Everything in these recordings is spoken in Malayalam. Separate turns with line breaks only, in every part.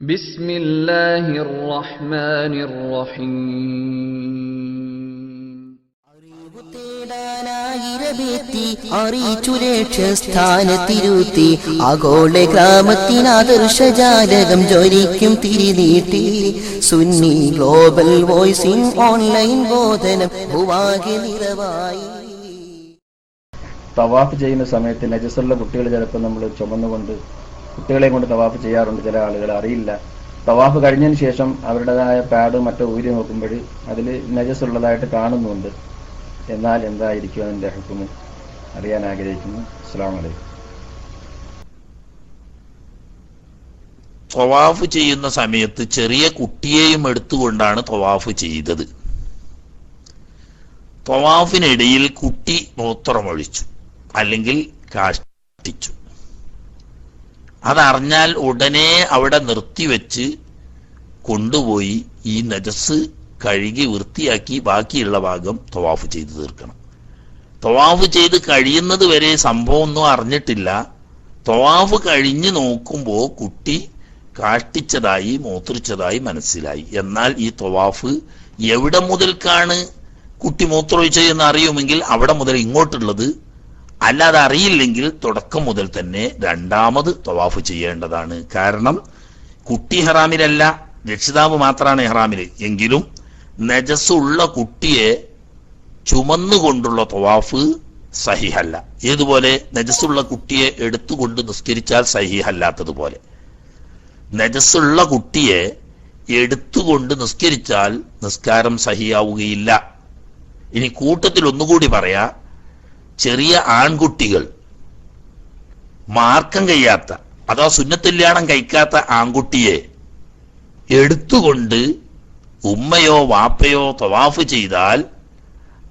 بسم الله الرحمن الرحيم
അറിവു തേടാനായിരവെത്തി അറിയിച്ചു ലക്ഷ്യസ്ഥാനത്തിരുത്തി ആഗോള ഗ്രാമത്തിനാദർശജാലകം ജ്വലിക്കും തിരിനീട്ടി സുന്നി ഗ്ലോബൽ വോയിസിംഗ് ഓൺലൈൻ ബോധനം ഭൂവാകെ നിറവായി
തവാഫ് ചെയ്യുന്ന സമയത്ത് നജസുള്ള കുട്ടികൾ ചിലപ്പോൾ നമ്മൾ ചുമന്നുകൊണ്ട് കുട്ടികളെ കൊണ്ട് തവാഫ് ചെയ്യാറുണ്ട്. ചില ആളുകൾ അറിയില്ല. തവാഫ് കഴിഞ്ഞതിന് ശേഷം അവരുടേതായ പാഡ് മറ്റോ ഊരി നോക്കുമ്പോൾ അതിൽ നജസ് ഉള്ളതായിട്ട് കാണുന്നുണ്ട്. എന്നാൽ എന്തായിരിക്കും അതിന്റെ ഹുക്കുമ് അറിയാൻ ആഗ്രഹിക്കുന്നു. അസ്സാം വലൈക്കും
തൊവാഫ് ചെയ്യുന്ന സമയത്ത് ചെറിയ കുട്ടിയെയും എടുത്തുകൊണ്ടാണ് തൊവാഫ് ചെയ്തത്. തൊവാഫിനിടയിൽ കുട്ടി മൂത്രമൊഴിച്ചു. അല്ലെങ്കിൽ കാഷ്ടിച്ചു. അതറിഞ്ഞാൽ ഉടനെ അവിടെ നിർത്തിവെച്ച് കൊണ്ടുപോയി ഈ നജസ് കഴുകി വൃത്തിയാക്കി ബാക്കിയുള്ള ഭാഗം തവാഫ് ചെയ്തു തീർക്കണം. തവാഫ് ചെയ്ത് കഴിയുന്നത് വരെ സംഭവം ഒന്നും അറിഞ്ഞിട്ടില്ല. തവാഫ് കഴിഞ്ഞ് നോക്കുമ്പോൾ കുട്ടി കാഷ്ടിച്ചതായി മൂത്രിച്ചതായി മനസ്സിലായി. എന്നാൽ ഈ തവാഫ് എവിടെ മുതൽക്കാണ് കുട്ടി മൂത്രമൊഴിച്ചത് എന്ന് അറിയുമെങ്കിൽ അവിടെ മുതൽ ഇങ്ങോട്ടുള്ളത് അല്ലാതെ അറിയില്ലെങ്കിൽ തുടക്കം മുതൽ തന്നെ രണ്ടാമത് തവാഫ് ചെയ്യേണ്ടതാണ്. കാരണം കുട്ടി ഹറാമിലല്ല രക്ഷിതാവ് മാത്രമാണ് ഹറാമിൽ എങ്കിലും നജസ്സുള്ള കുട്ടിയെ ചുമന്നുകൊണ്ടുള്ള തവാഫ് സഹിഹല്ല. ഏതുപോലെ? നജസ്സുള്ള കുട്ടിയെ എടുത്തുകൊണ്ട് നിസ്കരിച്ചാൽ സഹിഹല്ലാത്തതുപോലെ. നജസ്സുള്ള കുട്ടിയെ എടുത്തുകൊണ്ട് നിസ്കരിച്ചാൽ നിസ്കാരം സഹിയാവുകയില്ല. ഇനി കൂട്ടത്തിൽ ഒന്നുകൂടി പറയാ. ചെറിയ ആൺകുട്ടികൾ. മാർക്കം കഴിയാത്ത അഥവാ സുന്നത്തില്യാണം കഴിക്കാത്ത ആൺകുട്ടിയെ എടുത്തുകൊണ്ട് ഉമ്മയോ വാപ്പയോ തൊവാഫ് ചെയ്താൽ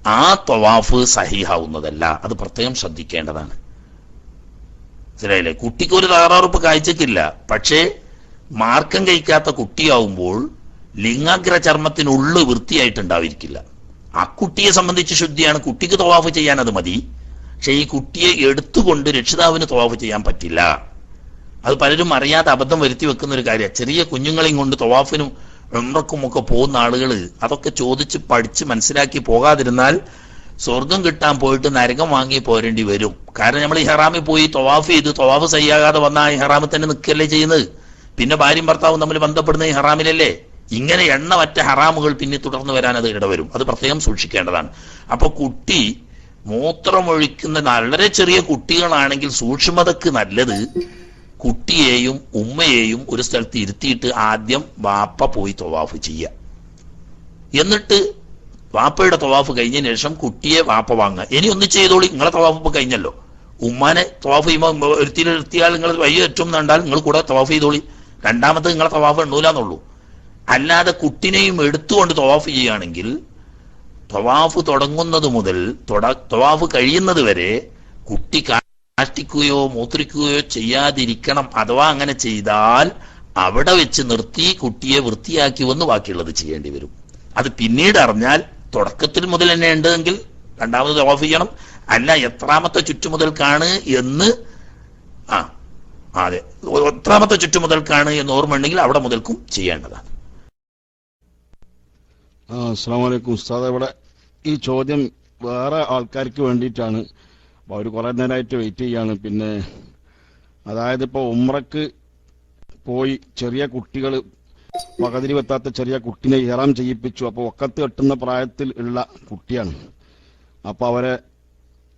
ആ തൊവാഫ് സഹിഹാവുന്നതല്ല. അത് പ്രത്യേകം ശ്രദ്ധിക്കേണ്ടതാണ്. മനസ്സിലായില്ലേ കുട്ടിക്ക് ഒരു തകരാറുപ്പ് കാഴ്ചക്കില്ല. പക്ഷേ മാർക്കം കഴിക്കാത്ത കുട്ടിയാവുമ്പോൾ ലിംഗാഗ്ര ചർമ്മത്തിനുള്ളിൽ വൃത്തിയായിട്ടുണ്ടാവിരിക്കില്ല. ആ കുട്ടിയെ സംബന്ധിച്ച് ശുദ്ധിയാണ്. കുട്ടിക്ക് തവാഫ് ചെയ്യാൻ അത് മതി. പക്ഷെ ഈ കുട്ടിയെ എടുത്തുകൊണ്ട് രക്ഷിതാവിന് തവാഫ് ചെയ്യാൻ പറ്റില്ല. അത് പലരും അറിയാതെ അബദ്ധം വരുത്തി വെക്കുന്ന ഒരു കാര്യമാണ് ചെറിയ കുഞ്ഞുങ്ങളെയും കൊണ്ട് തവാഫിനും ഒക്കെ പോകുന്ന ആളുകൾ അതൊക്കെ ചോദിച്ച് പഠിച്ച് മനസ്സിലാക്കി പോകാതിരുന്നാൽ സ്വർഗം കിട്ടാൻ പോയിട്ട് നരകം വാങ്ങി പോരേണ്ടി വരും. കാരണം നമ്മൾ ഈ ഹറാമിൽ പോയി തവാഫ് ചെയ്ത് തവാഫ് സയ്യാകാതെ വന്ന ഈ ഹറാമിൽ തന്നെ നിൽക്കല്ലേ ചെയ്യുന്നത്? പിന്നെ ഭാര്യയും ഭർത്താവും തമ്മിൽ ബന്ധപ്പെടുന്ന ഈ ഹറാമിലല്ലേ? ഇങ്ങനെ എണ്ണമറ്റ ഹറാമുകൾ പിന്നെ തുടർന്ന് വരാൻ അത് ഇടവരും. അത് പ്രത്യേകം സൂക്ഷിക്കേണ്ടതാണ്. അപ്പൊ കുട്ടി മൂത്രമൊഴിക്കുന്ന വളരെ ചെറിയ കുട്ടികളാണെങ്കിൽ സൂക്ഷ്മതക്ക് നല്ലത് കുട്ടിയെയും ഉമ്മയെയും ഒരു സ്ഥലത്ത് ഇരുത്തിയിട്ട് ആദ്യം വാപ്പ പോയി തൊവാഫ് ചെയ്യുക എന്നിട്ട് വാപ്പയുടെ തൊവാഫ് കഴിഞ്ഞതിന് ശേഷം കുട്ടിയെ വാപ്പ വാങ്ങുക. ഇനി ഒന്ന് ചെയ്തോളി നിങ്ങളെ തൊവാഫ് ഇപ്പൊ കഴിഞ്ഞല്ലോ. ഉമ്മാനെ തൊവാഫ് ചെയ്യുമ്പോൾ നിർത്തിയാൽ നിങ്ങൾ വയ്യ ഏറ്റവും കണ്ടാൽ നിങ്ങൾ കൂടെ തൊവാഫ് ചെയ്തോളി. രണ്ടാമത്തെ നിങ്ങളെ തൊവാഫ് എണ്ണൂലെന്നുള്ളൂ. അല്ലാതെ കുട്ടിനെയും എടുത്തുകൊണ്ട് തൊവാഫ് ചെയ്യുകയാണെങ്കിൽ തൊവാഫ് തുടങ്ങുന്നത് മുതൽ ത്വവാഫ് കഴിയുന്നത് വരെ കുട്ടി കാഷ്ടിക്കുകയോ മൂത്രിക്കുകയോ ചെയ്യാതിരിക്കണം അഥവാ അങ്ങനെ ചെയ്താൽ അവിടെ വെച്ച് നിർത്തി കുട്ടിയെ വൃത്തിയാക്കി വന്ന് ബാക്കിയുള്ളത് ചെയ്യേണ്ടി വരും. അത് പിന്നീട് അറിഞ്ഞാൽ തുടക്കത്തിൽ മുതൽ തന്നെ ഉണ്ടെങ്കിൽ രണ്ടാമത് തൊവാഫ് ചെയ്യണം. അല്ല എത്രാമത്തെ ചുറ്റുമുതൽക്കാണ് എന്ന് ആ അതെ എത്രാമത്തെ ചുറ്റുമുതൽക്കാണ് എന്ന് ഓർമ്മ ഉണ്ടെങ്കിൽ അവിടെ മുതൽക്കും ചെയ്യേണ്ടതാണ്.
അസ്സാം ഉസ്താദ് ഇവിടെ ഈ ചോദ്യം വേറെ ആൾക്കാർക്ക് വേണ്ടിയിട്ടാണ്. അപ്പോൾ അവർ കുറേ നേരമായിട്ട് വെയിറ്റ് ചെയ്യാണ്. പിന്നെ അതായത് ഇപ്പോൾ ഉമ്രക്ക് പോയി ചെറിയ കുട്ടികൾ പകതിരി വെത്താത്ത ചെറിയ കുട്ടിനെ ഇഹറാം ചെയ്യിപ്പിച്ചു. അപ്പോൾ ഒക്കത്ത് കെട്ടുന്ന പ്രായത്തിൽ ഉള്ള കുട്ടിയാണ്. അപ്പോൾ അവരെ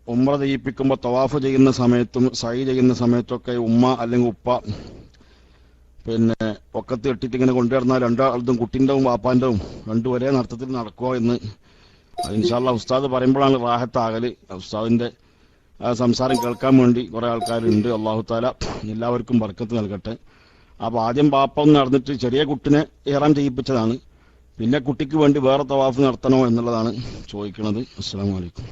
ഉമ്ര ചെയ്യിപ്പിക്കുമ്പോൾ തവാഫ് ചെയ്യുന്ന സമയത്തും സൈ ചെയ്യുന്ന സമയത്തൊക്കെ ഉമ്മ അല്ലെങ്കിൽ ഉപ്പ പിന്നെ പൊക്കത്ത് കെട്ടിട്ട് ഇങ്ങനെ കൊണ്ടുവരുന്ന രണ്ടാളും കുട്ടിന്റെവും വാപ്പാന്റെവും രണ്ടു ഒരേ നടത്തത്തിൽ നടക്കുക എന്ന് ഇൻഷാല്ല ഉസ്താദ് പറയുമ്പോഴാണ് റാഹത്താകൽ. ഉസ്താദിന്റെ സംസാരം കേൾക്കാൻ വേണ്ടി കുറെ ആൾക്കാരുണ്ട്. അള്ളാഹു താല എല്ലാവർക്കും ബർക്കത്ത് നൽകട്ടെ. അപ്പൊ ആദ്യം ബാപ്പ ഒന്ന് നടന്നിട്ട് ചെറിയ കുട്ടിനെ ഏറാം ചെയ്യിപ്പിച്ചതാണ്. പിന്നെ കുട്ടിക്ക് വേണ്ടി വേറെ തവാഫ് നടത്തണോ എന്നുള്ളതാണ് ചോദിക്കുന്നത് അസ്സാം വലൈക്കും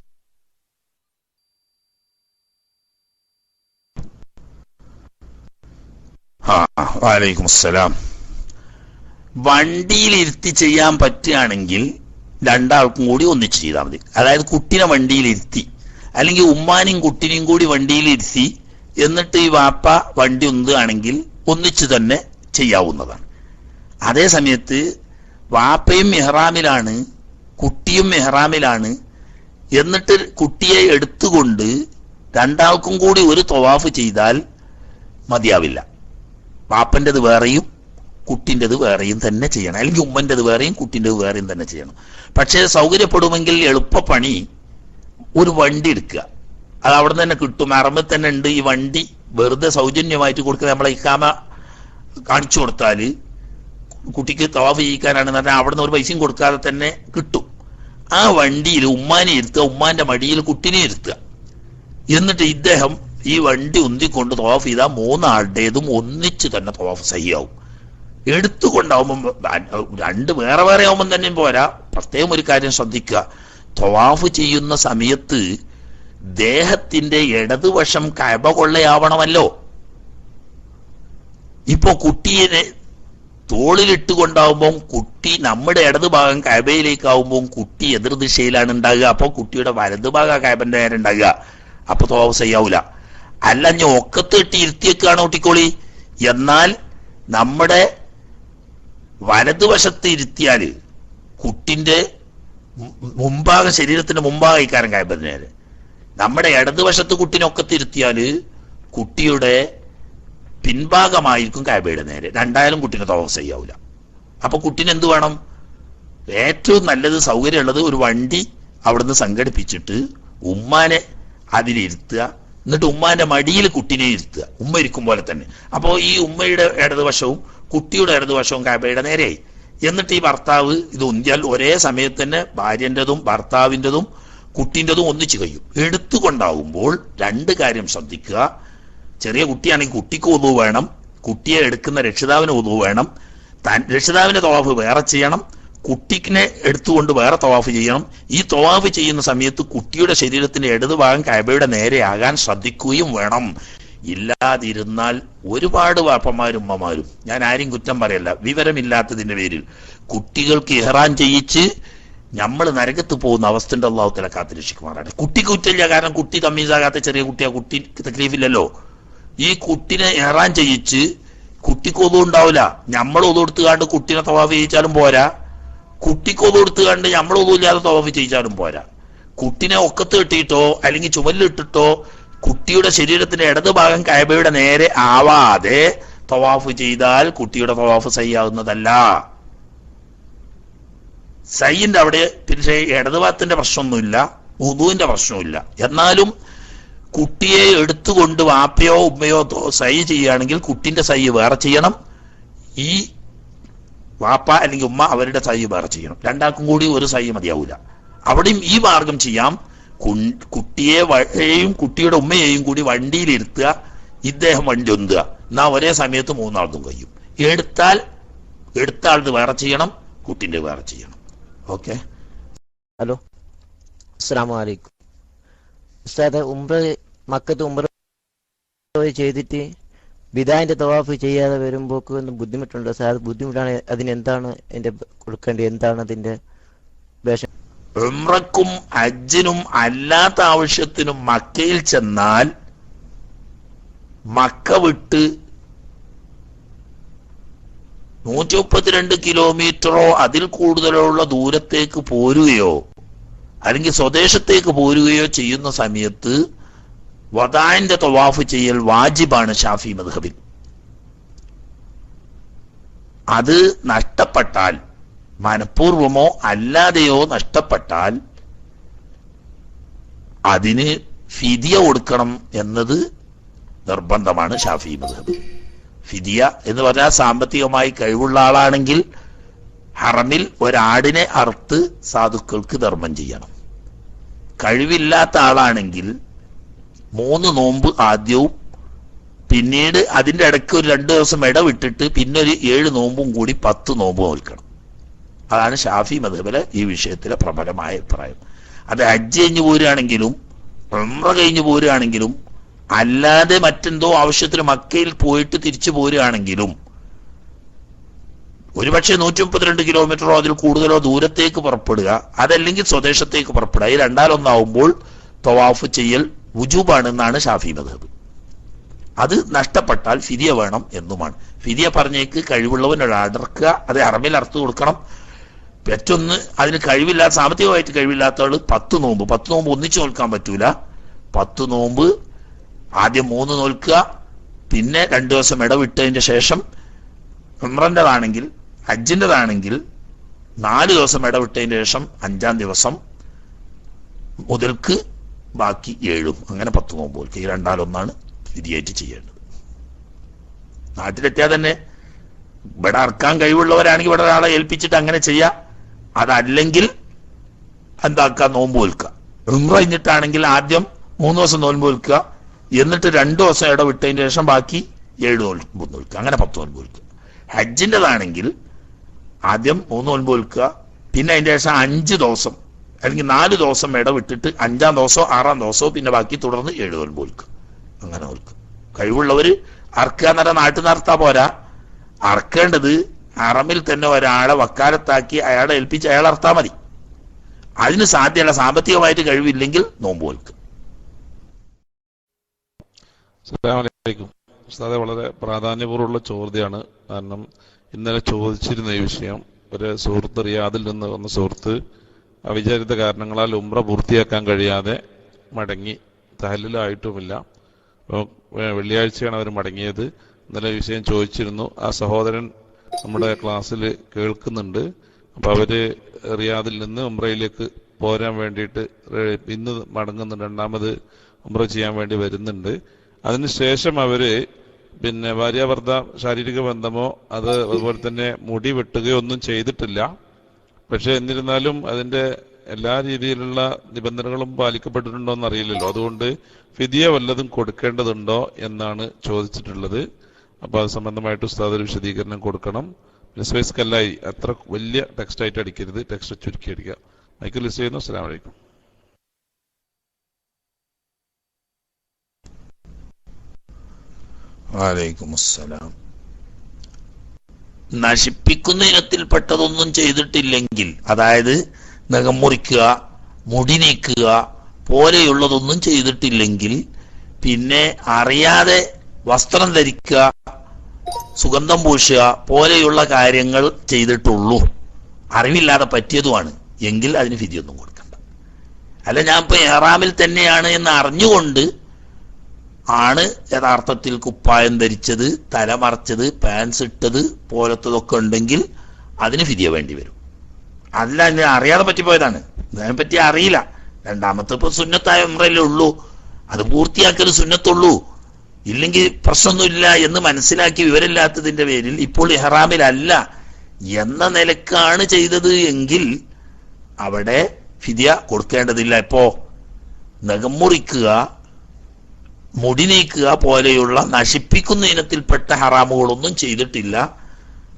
വാലൈക്കും അസ്സലാം വണ്ടിയിൽ ഇരുത്തി ചെയ്യാൻ പറ്റുകയാണെങ്കിൽ രണ്ടാൾക്കും കൂടി ഒന്നിച്ച് ചെയ്താൽ മതി. അതായത് കുട്ടിനെ വണ്ടിയിൽ ഇരുത്തി അല്ലെങ്കിൽ ഉമ്മാനും കുട്ടിനെയും കൂടി വണ്ടിയിൽ ഇരുത്തി എന്നിട്ട് ഈ വാപ്പ വണ്ടി ഉന്തുകയാണെങ്കിൽ ഒന്നിച്ച് തന്നെ ചെയ്യാവുന്നതാണ്. അതേ സമയത്ത് വാപ്പയും മെഹ്റാമിലാണ് കുട്ടിയും മെഹ്റാമിലാണ് എന്നിട്ട് കുട്ടിയെ എടുത്തുകൊണ്ട് രണ്ടാൾക്കും കൂടി ഒരു തൊവാഫ് ചെയ്താൽ മതിയാവില്ല. വാപ്പന്റെത് വേറെയും കുട്ടിന്റെത് വേറെയും തന്നെ ചെയ്യണം. അല്ലെങ്കിൽ ഉമ്മന്റെത് വേറെയും കുട്ടിന്റെത് വേറെയും തന്നെ ചെയ്യണം. പക്ഷേ സൗകര്യപ്പെടുമെങ്കിൽ എളുപ്പപ്പണി ഒരു വണ്ടി എടുക്കുക. അത് അവിടെ തന്നെ കിട്ടും. അറമ്പിൽ തന്നെ ഉണ്ട് ഈ വണ്ടി. വെറുതെ സൗജന്യമായിട്ട് കൊടുക്കുക നമ്മളെ ഇക്കാമ കാണിച്ചു കൊടുത്താൽ കുട്ടിക്ക് തവാഫ് ചെയ്യിക്കാനാണെന്ന് പറഞ്ഞാൽ അവിടെ നിന്ന് ഒരു പൈസയും കൊടുക്കാതെ തന്നെ കിട്ടും. ആ വണ്ടിയിൽ ഉമ്മാനെ ഇരുത്തുക ഉമ്മാന്റെ മടിയിൽ കുട്ടിനെ ഇരുത്തുക. എന്നിട്ട് ഇദ്ദേഹം ഈ വണ്ടി ഉന്തിക്കൊണ്ട് തവാഫ് ചെയ്താൽ മൂന്നാളുടേതും ഒന്നിച്ച് തന്നെ തവാഫ് സഹിയാവും. എടുത്തുകൊണ്ടാവുമ്പം രണ്ട് വേറെ വേറെ ആവുമ്പം തന്നെ പോരാ. പ്രത്യേകം ഒരു കാര്യം ശ്രദ്ധിക്കുക. തവാഫ് ചെയ്യുന്ന സമയത്ത് ദേഹത്തിന്റെ ഇടതുവശം കഴബ കൊള്ളയാവണമല്ലോ ഇപ്പോ കുട്ടിയെ തോളിലിട്ട് കൊണ്ടാവുമ്പോൾ കുട്ടി നമ്മുടെ ഇടത് ഭാഗം കയബയിലേക്കാവുമ്പോൾ കുട്ടി എതിർദിശയിലാണ് ഉണ്ടാകുക. അപ്പോൾ കുട്ടിയുടെ വലതുഭാഗം കയബന്റെ നേരെ ഉണ്ടാകുക. അപ്പൊ തോവ് ചെയ്യാവൂല അല്ല ഇട്ട് ഇരുത്തിയേക്കാണ് ഒട്ടിക്കോളി എന്നാൽ നമ്മുടെ വലതുവശത്ത് ഇരുത്തിയാൽ കുട്ടിന്റെ മുമ്പാകെ ശരീരത്തിന്റെ മുമ്പാകെ ഇക്കാരം കാരം നേരെ നമ്മുടെ ഇടതുവശത്ത് കുട്ടിനൊക്കത്ത് ഇരുത്തിയാൽ കുട്ടിയുടെ പിൻഭാഗമായിരിക്കും കാബയുടെ നേരെ. രണ്ടായാലും കുട്ടിനെ തോമസ് ചെയ്യാവൂല. അപ്പൊ കുട്ടിന് എന്ത് വേണം? ഏറ്റവും നല്ലത് സൗകര്യമുള്ളത് ഒരു വണ്ടി അവിടുന്ന് സംഘടിപ്പിച്ചിട്ട് ഉമ്മാനെ അതിലിരുത്തുക എന്നിട്ട് ഉമ്മാന്റെ മടിയിൽ കുട്ടിനെ ഇരുത്തുക. ഉമ്മ ഇരിക്കും പോലെ തന്നെ. അപ്പോൾ ഈ ഉമ്മയുടെ ഇടതുവശവും കുട്ടിയുടെ ഇടതുവശവും കാബയുടെ നേരെയായി. എന്നിട്ട് ഈ ഭർത്താവ് ഇത് ഉന്തിയാൽ ഒരേ സമയത്ത് തന്നെ ഭാര്യന്റെതും ഭർത്താവിന്റെതും കുട്ടിന്റെതും ഒന്നിച്ചു കഴിയും. എടുത്തുകൊണ്ടാവുമ്പോൾ രണ്ട് കാര്യം ശ്രദ്ധിക്കുക. ചെറിയ കുട്ടിയാണെങ്കിൽ കുട്ടിക്ക് ഒതു വേണം. കുട്ടിയെ എടുക്കുന്ന രക്ഷിതാവിന് ഒതു വേണം. രക്ഷിതാവിന്റെ തോഫ് വേറെ ചെയ്യണം. കുട്ടിക്കിനെ എടുത്തുകൊണ്ട് വേറെ തവാഫ് ചെയ്യണം. ഈ തവാഫ് ചെയ്യുന്ന സമയത്ത് കുട്ടിയുടെ ശരീരത്തിന്റെ ഇടത് ഭാഗം കൈബയുടെ നേരെയാകാൻ ശ്രദ്ധിക്കുകയും വേണം. ഇല്ലാതിരുന്നാൽ ഒരുപാട് വാപ്പന്മാരും ഉമ്മമാരും ഞാൻ ആരും കുറ്റം പറയല്ല വിവരമില്ലാത്തതിന്റെ പേരിൽ കുട്ടികൾക്ക് ഇഹ്റാൻ ചെയ്യിച്ച് നമ്മൾ നരകത്ത് പോകുന്ന അവസ്ഥന്റെ അള്ളാഹുത്തല കാത്തിരക്ഷിക്കുമാറാണ് കുട്ടിക്ക് കുറ്റമില്ല കാരണം കുട്ടി തമ്മീസാകാത്ത ചെറിയ കുട്ടിയാ കുട്ടി തക്ലീഫില്ലല്ലോ. ഈ കുട്ടിനെ ഇഹ്റാൻ ചെയ്യിച്ച് കുട്ടിക്ക് ഒന്നും ഉണ്ടാവില്ല നമ്മൾ ഒതു കൊടുത്തുകാണ്ട് കുട്ടിനെ തവാഫ് ചെയ്യിച്ചാലും പോരാ. കുട്ടിക്ക് ഒതു കൊടുത്തുകാണ്ട് നമ്മൾ ഒന്നും ഇല്ലാതെ തവാഫ് ചെയ്യിച്ചാലും പോരാ. കുട്ടിനെ ഒക്കത്ത് കെട്ടിയിട്ടോ അല്ലെങ്കിൽ ചുമലിലിട്ടിട്ടോ കുട്ടിയുടെ ശരീരത്തിന്റെ ഇടത് ഭാഗം കയബയുടെ നേരെ ആവാതെ തവാഫ് ചെയ്താൽ കുട്ടിയുടെ തവാഫ് സയ്യാവുന്നതല്ല സയ്യിന്റെ അവിടെ പിന്നെ ഇടതുഭാഗത്തിന്റെ പ്രശ്നമൊന്നുമില്ല ഉദുവിന്റെ പ്രശ്നമില്ല എന്നാലും കുട്ടിയെ എടുത്തുകൊണ്ട് വാപ്പയോ ഉമ്മയോ സൈ ചെയ്യുകയാണെങ്കിൽ കുട്ടിന്റെ സൈ വേറെ ചെയ്യണം. ഈ വാപ്പ അല്ലെങ്കിൽ ഉമ്മ അവരുടെ സൈ വേറെ ചെയ്യണം. രണ്ടാൾക്കും കൂടി ഒരു സൈ മതിയാവൂല. അവിടെയും ഈ മാർഗം ചെയ്യാം. കുട്ടിയെ വഴയും കുട്ടിയുടെ ഉമ്മയെയും കൂടി വണ്ടിയിലിരുത്തുക. ഇദ്ദേഹം വണ്ടി ഒന്തുക. എന്നാ ഒരേ സമയത്ത് മൂന്നാൾക്കും കഴിയും. എടുത്താൽ എടുത്ത ആളത് വേറെ ചെയ്യണം കുട്ടിന്റെ വേറെ ചെയ്യണം. ഓക്കെ?
ഹലോ. അസ്സാം വലൈക്കും ഉംറ മക്കത്ത് ഉംറ ചെയ്തിട്ട് ബിദാന്റെ തവാഫ് ചെയ്യാതെ വരുമ്പോൾ ബുദ്ധിമുട്ടുണ്ട്? സാർ ബുദ്ധിമുട്ടാണ് അതിനെന്താണ് എന്റെ കൊടുക്കേണ്ടത് എന്താണ് അതിന്റെ വേഷം?
ഉംറക്കും ഹജ്ജിനും അല്ലാത്ത ആവശ്യത്തിനും മക്കയിൽ ചെന്നാൽ മക്ക വിട്ട് നൂറ്റി മുപ്പത്തിരണ്ട് കിലോമീറ്ററോ അതിൽ കൂടുതലോ ഉള്ള ദൂരത്തേക്ക് പോരുകയോ അല്ലെങ്കിൽ സ്വദേശത്തേക്ക് പോരുകയോ ചെയ്യുന്ന സമയത്ത് വദാന്റെ തവാഫ് ചെയ്യൽ വാജിബാണ് ഷാഫി മദ്ഹബിൽ. അത് നഷ്ടപ്പെട്ടാൽ മനഃപൂർവമോ അല്ലാതെയോ നഷ്ടപ്പെട്ടാൽ അതിന് ഫിദിയ കൊടുക്കണം എന്നത് നിർബന്ധമാണ് ഷാഫി മദ്ഹബ്. ഫിദിയ എന്ന് പറഞ്ഞാൽ സാമ്പത്തികമായി കഴിവുള്ള ആളാണെങ്കിൽ ഹറമിൽ ഒരാടിനെ അറുത്ത് സാധുക്കൾക്ക് ധർമ്മം ചെയ്യണം. കഴിവില്ലാത്ത ആളാണെങ്കിൽ മൂന്ന് നോമ്പ് ആദ്യവും പിന്നീട് അതിന്റെ ഇടയ്ക്ക് ഒരു രണ്ട് ദിവസം ഇടവിട്ടിട്ട് പിന്നെ ഒരു ഏഴ് നോമ്പും കൂടി പത്ത് നോമ്പ് നോൽക്കണം അതാണ് ഷാഫി മധുബിലെ ഈ വിഷയത്തിലെ പ്രബലമായ അഭിപ്രായം. അത് ഹജ്ജ് കഴിഞ്ഞ് പോരുകയാണെങ്കിലും ഉംറ കഴിഞ്ഞ് പോരുകയാണെങ്കിലും അല്ലാതെ മറ്റെന്തോ ആവശ്യത്തിന് മക്കയിൽ പോയിട്ട് തിരിച്ചു പോരുകയാണെങ്കിലും ഒരുപക്ഷെ നൂറ്റി മുപ്പത്തിരണ്ട് കിലോമീറ്ററോ അതിൽ കൂടുതലോ ദൂരത്തേക്ക് പുറപ്പെടുക അതല്ലെങ്കിൽ സ്വദേശത്തേക്ക് പുറപ്പെടുക ഈ രണ്ടാലൊന്നാവുമ്പോൾ തവാഫ് ചെയ്യൽ വുജൂബാണെന്നാണ് ഷാഫി മധബ് അത് നഷ്ടപ്പെട്ടാൽ ഫിദിയ വേണം എന്നുമാണ്. ഫിദിയ പറഞ്ഞേക്ക് കഴിവുള്ളവൻ അടർക്കുക അത് അറബിൽ അർത്ഥം കൊടുക്കണം. പെറ്റൊന്ന് അതിന് കഴിവില്ലാത്ത സാമ്പത്തികമായിട്ട് കഴിവില്ലാത്ത ആൾ പത്ത് നോമ്പ്. പത്ത് നോമ്പ് ഒന്നിച്ചു നോൽക്കാൻ പറ്റൂല. പത്ത് നോമ്പ് ആദ്യം മൂന്ന് നോൽക്കുക പിന്നെ രണ്ടു ദിവസം ഇടവിട്ടതിന്റെ ശേഷം ഉമ്രന്റെതാണെങ്കിൽ ഹജ്ജിന്റെതാണെങ്കിൽ നാല് ദിവസം ഇടവിട്ടതിന് ശേഷം അഞ്ചാം ദിവസം മുതൽക്ക് ബാക്കി ഏഴും. അങ്ങനെ പത്ത് നോമ്പ് നോൽക്കുക ഈ രണ്ടാലൊന്നാണ് വിധിയായിട്ട് ചെയ്യേണ്ടത്. നാട്ടിലെത്തിയാൽ തന്നെ ഇവിടെ അറക്കാൻ കഴിവുള്ളവരാണെങ്കിൽ ഇവിടെ ഒരാളെ ഏൽപ്പിച്ചിട്ട് അങ്ങനെ ചെയ്യാം. അതല്ലെങ്കിൽ എന്താക്കുക നോമ്പ് വിൽക്കുക ഉംറ കഴിഞ്ഞിട്ടാണെങ്കിൽ ആദ്യം മൂന്ന് ദിവസം നോമ്പ് വിൽക്കുക എന്നിട്ട് രണ്ടു ദിവസം ഇടവിട്ടതിന് ശേഷം ബാക്കി ഏഴ് നോമ്പ് വിൽക്കുക അങ്ങനെ പത്ത് നോൻപ് വിൽക്കുക ഹജ്ജിന്റെതാണെങ്കിൽ ആദ്യം മൂന്ന് നോൻപ് വിൽക്കുക പിന്നെ അതിന്റെ ശേഷം അഞ്ച് ദിവസം അല്ലെങ്കിൽ നാല് ദിവസം ഇടവിട്ടിട്ട് അഞ്ചാം ദിവസമോ ആറാം ദിവസമോ പിന്നെ ബാക്കി തുടർന്ന് ഏഴ് വിൽക്കുക അങ്ങനെ ഓർക്കും കഴിവുള്ളവർ അറക്കുക എന്നറ നാട്ടിൽ നടത്താ പോരാ. അറക്കേണ്ടത് അറമിൽ തന്നെ ഒരാളെ വക്കാലത്താക്കി അയാളെ ഏൽപ്പിച്ച് അയാൾ അർത്താ മതി. അതിന് സാധ്യമല്ല സാമ്പത്തികമായിട്ട് കഴിവില്ലെങ്കിൽ നോമ്പ്
ഉസ്താദെ വളരെ പ്രാധാന്യപൂർവമുള്ള ചോദ്യമാണ്. കാരണം ഇന്നലെ ചോദിച്ചിരുന്ന ഈ വിഷയം. ഒരു സുഹൃത്ത് റിയാദിൽ നിന്ന് വന്ന സുഹൃത്ത് അവിചാരിത കാരണങ്ങളാൽ ഉമ്ര പൂർത്തിയാക്കാൻ കഴിയാതെ മടങ്ങി തഹലിലായിട്ടുമില്ല വെള്ളിയാഴ്ചയാണ് അവർ മടങ്ങിയത്. ഇന്നലെ വിഷയം ചോദിച്ചിരുന്നു. ആ സഹോദരൻ നമ്മുടെ ക്ലാസ്സിൽ കേൾക്കുന്നുണ്ട്. അപ്പോൾ അവർ റിയാദിൽ നിന്ന് ഉമ്രയിലേക്ക് പോരാൻ വേണ്ടിയിട്ട് ഇന്ന് മടങ്ങുന്നുണ്ട്. രണ്ടാമത് ഉമ്ര ചെയ്യാൻ വേണ്ടി വരുന്നുണ്ട്. അതിനുശേഷം അവർ പിന്നെ ഭാര്യാഭർത്ത ശാരീരിക ബന്ധമോ അത് അതുപോലെ തന്നെ മുടി വെട്ടുകയോ ഒന്നും ചെയ്തിട്ടില്ല. പക്ഷെ എന്നിരുന്നാലും അതിന്റെ എല്ലാ രീതിയിലുള്ള നിബന്ധനകളും പാലിക്കപ്പെട്ടിട്ടുണ്ടോ എന്ന് അറിയില്ലല്ലോ അതുകൊണ്ട് ഫിദിയ വല്ലതും കൊടുക്കേണ്ടതുണ്ടോ എന്നാണ് ചോദിച്ചിട്ടുള്ളത്. അപ്പൊ അത് സംബന്ധമായിട്ട് ഉസ്താദ് ഒരു വിശദീകരണം കൊടുക്കണം. ലിസ്വൈസ് കല്ലായി അത്ര വലിയ ടെക്സ്റ്റ് ആയിട്ട് അടിക്കരുത്. ടെക്സ്റ്റ് ചുരുക്കി അടിക്കുക. മൈക്കിൾ ലിസ്റ്റ് ചെയ്യുന്നു. അസ്സാം വലൈക്കും
വലൈക്കും അസ്സലാം. നശിപ്പിക്കുന്ന ഇനത്തിൽപ്പെട്ടതൊന്നും ചെയ്തിട്ടില്ലെങ്കിൽ അതായത് നഖം മുറിക്കുക മുടി നീക്കുക പോലെയുള്ളതൊന്നും ചെയ്തിട്ടില്ലെങ്കിൽ പിന്നെ അറിയാതെ വസ്ത്രം ധരിക്കുക സുഗന്ധം പൂശുക പോലെയുള്ള കാര്യങ്ങൾ ചെയ്തിട്ടുള്ളൂ. അറിവില്ലാതെ പറ്റിയതുമാണ്. എങ്കിൽ അതിന് ഫിതിയൊന്നും കൊടുക്കണ്ട. അല്ല ഞാൻ ഇപ്പൊ ഏറാമിൽ തന്നെയാണ് എന്ന് അറിഞ്ഞുകൊണ്ട് ആണ് യഥാർത്ഥത്തിൽ കുപ്പായം ധരിച്ചത് തലമറച്ചത് പാൻസ് ഇട്ടത് പോലത്തതൊക്കെ ഉണ്ടെങ്കിൽ അതിന് ഫിതിയ വേണ്ടി വരും. അല്ല ഞാൻ അറിയാതെ പറ്റിപ്പോയതാണ്. അതിനെപ്പറ്റി അറിയില്ല. രണ്ടാമത്തെ ഇപ്പൊ സുന്നത്തായ ഉമ്രല്ലേ ഉള്ളൂ. അത് പൂർത്തിയാക്കൽ സുന്നത്തുള്ളൂ. ഇല്ലെങ്കിൽ പ്രശ്നമൊന്നുമില്ല എന്ന് മനസ്സിലാക്കി വിവരമില്ലാത്തതിന്റെ പേരിൽ ഇപ്പോൾ ഇഹ്റാമിലല്ല എന്ന നിലക്കാണ് ചെയ്തത് എങ്കിൽ അവിടെ ഫിദിയ കൊടുക്കേണ്ടതില്ല. ഇപ്പോ നഖം മുറിക്കുക മുടി നീക്കുക പോലെയുള്ള നശിപ്പിക്കുന്ന ഇനത്തിൽപ്പെട്ട ഹറാമുകളൊന്നും ചെയ്തിട്ടില്ല.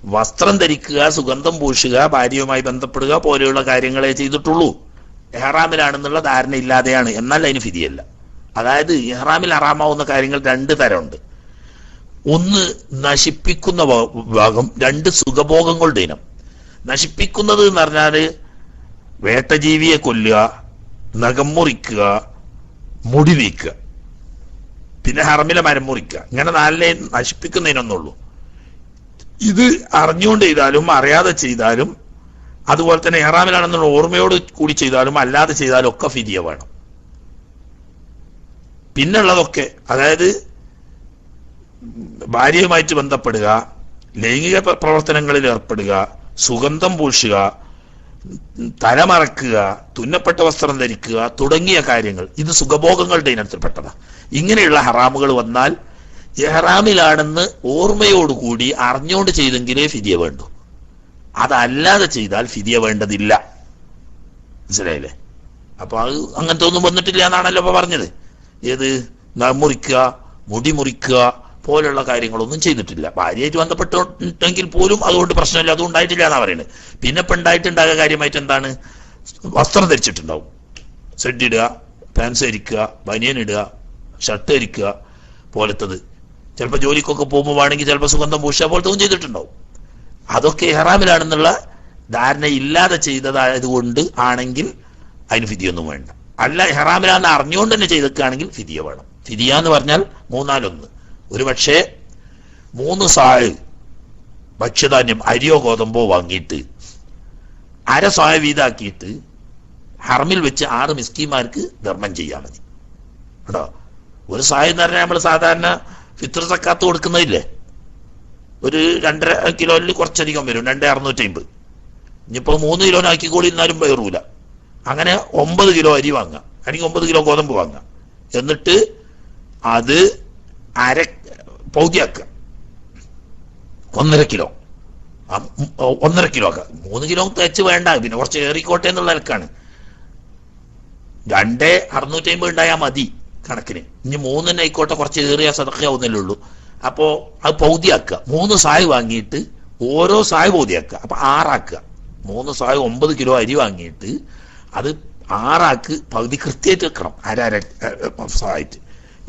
വസ്ത്രം ധരിക്കുക സുഗന്ധം പൂശുക ഭാര്യയുമായി ബന്ധപ്പെടുക പോലെയുള്ള കാര്യങ്ങളെ ചെയ്തിട്ടുള്ളൂ. എഹ്റാമിലാണെന്നുള്ള ധാരണ ഇല്ലാതെയാണ്. എന്നാൽ അതിന് ഫിതിയല്ല അതായത് എഹ്റാമിൽ ഹറാമാവുന്ന കാര്യങ്ങൾ രണ്ട് തരമുണ്ട്. ഒന്ന് നശിപ്പിക്കുന്ന ഭാഗം രണ്ട് സുഖഭോഗങ്ങളുടെ ഇനം. നശിപ്പിക്കുന്നത് എന്ന് പറഞ്ഞാൽ വേട്ടജീവിയെ കൊല്ലുക നഖം മുറിക്കുക മുടി നീക്കുക. പിന്നെ ഹറമിലെ മരം മുറിക്കുക. ഇങ്ങനെ നാലിനെ നശിപ്പിക്കുന്നതിനൊന്നുള്ളൂ. ഇത് അറിഞ്ഞുകൊണ്ട് ചെയ്താലും അറിയാതെ ചെയ്താലും അതുപോലെ തന്നെ എഹ്റാമിലാണെന്നുള്ള ഓർമ്മയോട് കൂടി ചെയ്താലും അല്ലാതെ ചെയ്താലും ഒക്കെ ഫിരിയ വേണം. പിന്നുള്ളതൊക്കെ അതായത് ഭാര്യയുമായിട്ട് ബന്ധപ്പെടുക ലൈംഗിക പ്രവർത്തനങ്ങളിൽ ഏർപ്പെടുക സുഗന്ധം പൂശുക തലമറക്കുക തുന്നപ്പെട്ട വസ്ത്രം ധരിക്കുക തുടങ്ങിയ കാര്യങ്ങൾ. ഇത് സുഖഭോഗങ്ങളുടെ ഇനത്തിൽപ്പെട്ടതാ ഇങ്ങനെയുള്ള ഹറാമുകൾ വന്നാൽ എഹ്റാമിലാണെന്ന് ഓർമ്മയോടുകൂടി അറിഞ്ഞുകൊണ്ട് ചെയ്തെങ്കിലേ ഫിദിയ വേണ്ടു. അതല്ലാതെ ചെയ്താൽ ഫിദിയ വേണ്ടതില്ല. മനസ്സിലായില്ലേ? അപ്പൊ അത് അങ്ങനത്തെ ഒന്നും വന്നിട്ടില്ല എന്നാണല്ലോ ഇപ്പൊ പറഞ്ഞത്. ഏത്? മുറിക്കുക മുടി മുറിക്കുക പോലുള്ള കാര്യങ്ങളൊന്നും ചെയ്തിട്ടില്ല. ഭാര്യയായിട്ട് ബന്ധപ്പെട്ടിട്ടെങ്കിൽ പോലും അതുകൊണ്ട് പ്രശ്നമില്ല. അതും ഉണ്ടായിട്ടില്ല എന്നാ പറയുന്നത് പിന്നെ ഇപ്പൊ ഉണ്ടായിട്ടുണ്ടാകുക കാര്യമായിട്ട് എന്താണ്? വസ്ത്രം ധരിച്ചിട്ടുണ്ടാവും. ഇടുക പാൻസ് ധരിക്കുക ബനിയൻ ഇടുക ഷർട്ട് ധരിക്കുക പോലത്തത്. ചിലപ്പോൾ ജോലിക്കൊക്കെ പോകുമ്പോൾ വേണമെങ്കിൽ ചിലപ്പോൾ സുഗന്ധം പൂശുക പോലത്തെ ചെയ്തിട്ടുണ്ടാവും. അതൊക്കെ എഹ്റാമിലാണെന്നുള്ള ധാരണ ഇല്ലാതെ ചെയ്തതായതുകൊണ്ട് ആണെങ്കിൽ അതിന് ഫിതിയൊന്നും വേണ്ട. അല്ല എഹ്റാമിലാന്ന് അറിഞ്ഞുകൊണ്ട് തന്നെ ചെയ്തേക്കുകയാണെങ്കിൽ ഫിതിയ വേണം. ഫിതിയ എന്ന് പറഞ്ഞാൽ മൂന്നാലൊന്ന്. ഒരു പക്ഷേ മൂന്ന് സാഴ് ഭക്ഷ്യധാന്യം അരിയോ ഗോതമ്പോ വാങ്ങിയിട്ട് അര സായ വീതാക്കിയിട്ട് ഹർമിൽ വെച്ച് ആറ് മിസ്കിമാർക്ക് ധർമ്മം ചെയ്യാൻ മതി. കേട്ടോ? ഒരു സഹായം എന്ന് പറഞ്ഞാൽ നമ്മൾ സാധാരണ ഫിത്ര സക്കാത്ത് കൊടുക്കുന്നതില്ലേ? ഒരു രണ്ടര കിലോയിൽ കുറച്ചധികം വരും രണ്ടേ അറുന്നൂറ്റി അമ്പത് കിലോ മൂന്ന് കിലോനാക്കിക്കോളി എന്നാലും വേറൂല അങ്ങനെ ഒമ്പത് കിലോ അരി വാങ്ങാം. അല്ലെങ്കിൽ ഒമ്പത് കിലോ ഗോതമ്പ് വാങ്ങാം. എന്നിട്ട് അത് അര പൗതിയാക്കുക. ഒന്നര കിലോ. ഒന്നര കിലോ ആക്കുക. മൂന്ന് കിലോ തേച്ച് വേണ്ട. പിന്നെ കുറച്ച് ഏറിക്കോട്ടെ എന്നുള്ള നിലക്കാണ് രണ്ടേ അറുന്നൂറ്റി അമ്പത് ഉണ്ടായാൽ മതി. കണക്കിന്. ഇനി മൂന്നിന് ആയിക്കോട്ടെ കുറച്ച് ഏറിയ സദക്കാവുന്നല്ലേ ഉള്ളൂ. അപ്പോ അത് പൗതിയാക്കുക. മൂന്ന് സായ് വാങ്ങിയിട്ട് ഓരോ സായ് പൗതിയാക്കുക. അപ്പൊ ആറാക്കുക. മൂന്ന് സായ് ഒമ്പത് കിലോ അരി വാങ്ങിയിട്ട് അത് ആറാക്ക് പകുതി കൃത്യമായിട്ട് വെക്കണം. അര അര സായിട്ട്.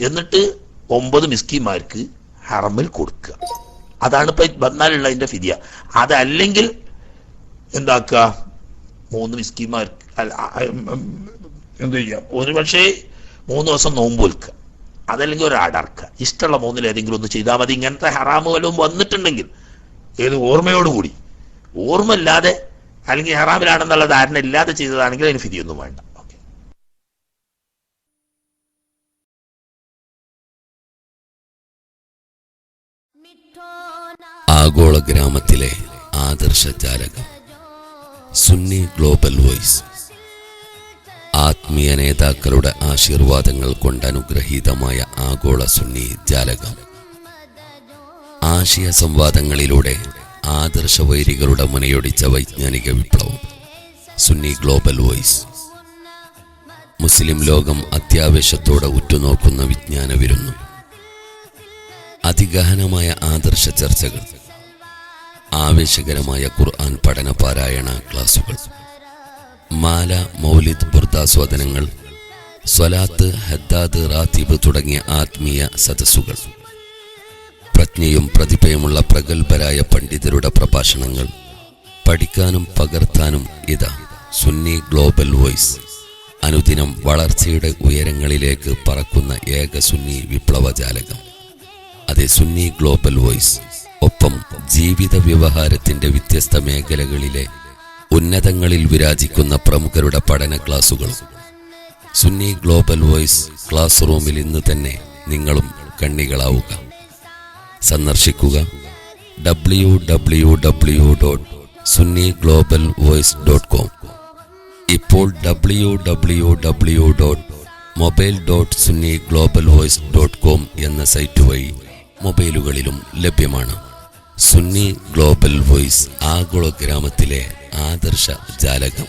എന്നിട്ട് ഒമ്പത് മിസ്കിമാർക്ക് ഹറമിൽ കൊടുക്കുക. അതാണ് ഇപ്പൊ വന്നാലുള്ള അതിന്റെ ഫിദിയ. അതല്ലെങ്കിൽ എന്താക്കുക? മൂന്ന് മിസ്കിമാർക്ക് എന്ത് ചെയ്യാം? ഒരു പക്ഷേ മൂന്ന് ദിവസം നോമ്പ് വിൽക്കുക അതല്ലെങ്കിൽ ഒരു അടർക്കുക ഇഷ്ടമുള്ള മൂന്നിൽ ഏതെങ്കിലും ഒന്ന് ചെയ്താൽ മതി. ഇങ്ങനത്തെ ഹറാമ് വല്ലതും വന്നിട്ടുണ്ടെങ്കിൽ ഏത് ഓർമ്മയോടുകൂടി. ഓർമ്മയില്ലാതെ അല്ലെങ്കിൽ ഹറാമിലാണെന്നുള്ള ധാരണ ഇല്ലാതെ ചെയ്തതാണെങ്കിൽ അതിന് ഫിതിയൊന്നും വേണ്ട.
ആഗോള ഗ്രാമത്തിലെ ആദർശ ജാലകം. Sunni global voice. ആത്മീയ നേതാക്കളുടെ ആശീർവാദങ്ങൾ കൊണ്ട് അനുഗ്രഹീതമായ ആഗോള സുന്നി ജാലകം. ആശയ സംവാദങ്ങളിലൂടെ ആദർശ വൈരികളുടെ മുനയൊടിച്ച വൈജ്ഞാനിക വിപ്ലവം. Sunni global voice. മുസ്ലിം ലോകം അത്യാവേശത്തോടെ ഉറ്റുനോക്കുന്ന വിജ്ഞാന വിരുന്നു. അതിഗഹനമായ ആദർശ ചർച്ചകൾ. ആവേശകരമായ ഖുർആൻ പഠന പാരായണ ക്ലാസുകൾ. മാല മൗലിദ് ബുർദാസ്വാദനങ്ങൾ സ്വലാത്ത് ഹദ്ദാദ് റാത്തീബ് തുടങ്ങിയ ആത്മീയ സദസ്സുകൾ. പ്രജ്ഞയും പ്രതിഭയുമുള്ള പ്രഗത്ഭരായ പണ്ഡിതരുടെ പ്രഭാഷണങ്ങൾ പഠിക്കാനും പകർത്താനും ഇതാ സുന്നി ഗ്ലോബൽ വോയിസ്. അനുദിനം വളർച്ചയുടെ ഉയരങ്ങളിലേക്ക് പറക്കുന്ന ഏക സുന്നി വിപ്ലവജാലകം. അതെ സുന്നി ഗ്ലോബൽ വോയിസ്. ഒപ്പം ജീവിത വ്യവഹാരത്തിന്റെ വ്യത്യസ്ത മേഖലകളിലെ ഉന്നതങ്ങളിൽ വിരാജിക്കുന്ന പ്രമുഖരുടെ പഠന ക്ലാസുകൾ സുന്നി ഗ്ലോബൽ വോയിസ് ക്ലാസ് റൂമിൽ ഇന്ന് തന്നെ നിങ്ങളും കണ്ണികളാവുക. സന്ദർശിക്കുക. W W W dot Sunni global voice dot com ഇപ്പോൾ W W W dot mobile dot Sunni global voice dot com എന്ന സൈറ്റ് വഴി മൊബൈലുകളിലും ലഭ്യമാണ്. സുന്നി ഗ്ലോബൽ വോയിസ് ആഗോള ഗ്രാമത്തിലെ ആദർശ ജാലകം.